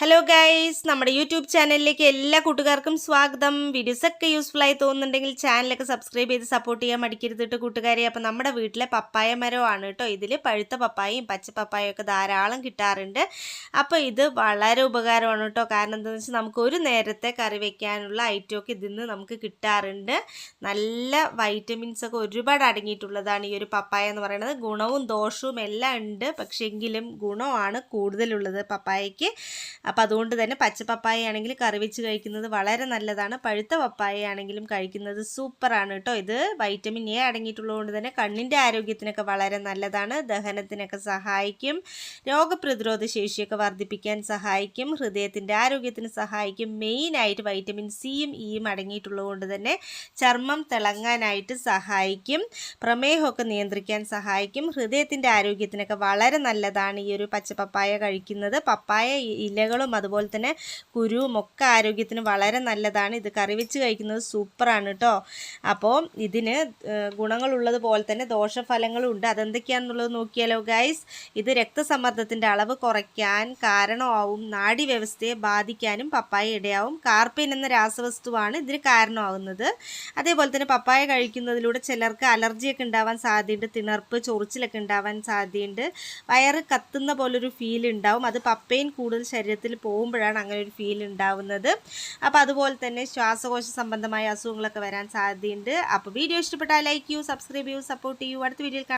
Hello guys നമ്മുടെ YouTube ചാനലിലേക്ക് എല്ലാ കൂട്ടുകാർക്കും സ്വാഗതം. വീഡിയോസൊക്കെ യൂസ്ഫുൾ ആയി തോന്നുന്നുണ്ടെങ്കിൽ ചാനലൊക്കെ സബ്സ്ക്രൈബ് ചെയ്ത് സപ്പോർട്ട് ചെയ്യാൻ മടിക്കരുത് കേട്ടോ കൂട്ടുകാരെ. അപ്പോൾ നമ്മുടെ വീട്ടിലെ പപ്പായ മരമാണ് കേട്ടോ ഇതിൽ പഴുത്ത പപ്പായയും പച്ച പപ്പായയും ഒക്കെ ധാരാളം കിട്ടാറുണ്ട്. അപ്പോൾ ഇത് വളരെ ഉപകാരമാണ് കേട്ടോ കാരണം എന്താണെന്ന് വെച്ചാൽ നമുക്ക് ഒരു നേരത്തെ കറി വെക്കാനുള്ള ഐറ്റമൊക്കെ ഇതിൽ നിന്ന് നമുക്ക് കിട്ടാറുണ്ട്. നല്ല വൈറ്റമിൻസ് ഒക്കെ ഒരുപാട് അടങ്ങിയിട്ടുള്ളതാണ് ഈ ഒരു പപ്പായ എന്ന് പറയുന്നത്. ഗുണവും ദോഷവും എല്ലാം ഉണ്ട്. പക്ഷേ എങ്കിലും ഗുണമാണ് കൂടുതലുള്ളത് പപ്പായയ്ക്ക്. അപ്പോൾ അതുകൊണ്ട് തന്നെ പച്ച പപ്പായ ആണെങ്കിൽ കറി വെച്ച് കഴിക്കുന്നത് വളരെ നല്ലതാണ്. പഴുത്ത പപ്പായ ആണെങ്കിലും കഴിക്കുന്നത് സൂപ്പറാണ് കേട്ടോ ഇത്. വൈറ്റമിൻ എ അടങ്ങിയിട്ടുള്ളതുകൊണ്ട് തന്നെ കണ്ണിന്റെ ആരോഗ്യത്തിനൊക്കെ വളരെ നല്ലതാണ്. ദഹനത്തിനൊക്കെ സഹായിക്കും. രോഗപ്രതിരോധ ശേഷിയൊക്കെ വർദ്ധിപ്പിക്കാൻ സഹായിക്കും. ഹൃദയത്തിന്റെ ആരോഗ്യത്തിന് സഹായിക്കും. മെയിനായിട്ട് വൈറ്റമിൻ സിയും ഇയും അടങ്ങിയിട്ടുള്ളതുകൊണ്ട് തന്നെ ചർമ്മം തിളങ്ങാനായിട്ട് സഹായിക്കും. പ്രമേഹമൊക്കെ നിയന്ത്രിക്കാൻ സഹായിക്കും. ഹൃദയത്തിന്റെ ആരോഗ്യത്തിനൊക്കെ വളരെ നല്ലതാണ് ഈ ഒരു പച്ചപ്പപ്പായ കഴിക്കുന്നത്. പപ്പായ ഇലകളും അതുപോലെ തന്നെ കുരുവും ഒക്കെ ആരോഗ്യത്തിന് വളരെ നല്ലതാണ്. ഇത് കറി വെച്ച് കഴിക്കുന്നത് സൂപ്പറാണ് കേട്ടോ അപ്പോൾ ഇതിന് ഗുണങ്ങളുള്ളത് പോലെ തന്നെ ദോഷഫലങ്ങളും ഉണ്ട്. അതെന്തൊക്കെയാണെന്നുള്ളത് നോക്കിയാലോ ഗൈസ്? ഇത് രക്തസമ്മർദ്ദത്തിന്റെ അളവ് കുറയ്ക്കാൻ കാരണമാവും നാഡി വ്യവസ്ഥയെ ബാധിക്കാനും പപ്പായ ഇടയാവും. കാർപ്പിൻ എന്ന രാസവസ്തുവാണ് ഇതിന് കാരണമാകുന്നത്. അതേപോലെ തന്നെ പപ്പായ കഴിക്കുന്നതിലൂടെ ചിലർക്ക് അലർജിയൊക്കെ ഉണ്ടാവാൻ സാധ്യതയുണ്ട് തിണർപ്പ് ചൊറിച്ചിലൊക്കെ ഉണ്ടാവാൻ സാധ്യതയുണ്ട്. വയറ് കത്തുന്ന പോലൊരു ഫീൽ ഉണ്ടാവും. അത് പപ്പയും കൂടുതൽ ശരീരത്തിൽ പോകുമ്പോഴാണ് അങ്ങനെ ഒരു ഫീൽ ഉണ്ടാവുന്നത്. അപ്പോൾ അതുപോലെ തന്നെ ശ്വാസകോശ സംബന്ധമായ അസുഖങ്ങളൊക്കെ വരാൻ സാധ്യതയുണ്ട്. അപ്പോൾ വീഡിയോ ഇഷ്ടപ്പെട്ടാൽ ലൈക്ക് ചെയ്യൂ സബ്സ്ക്രൈബ് ചെയ്യൂ സപ്പോർട്ട് ചെയ്യൂ അടുത്ത വീഡിയോയിൽ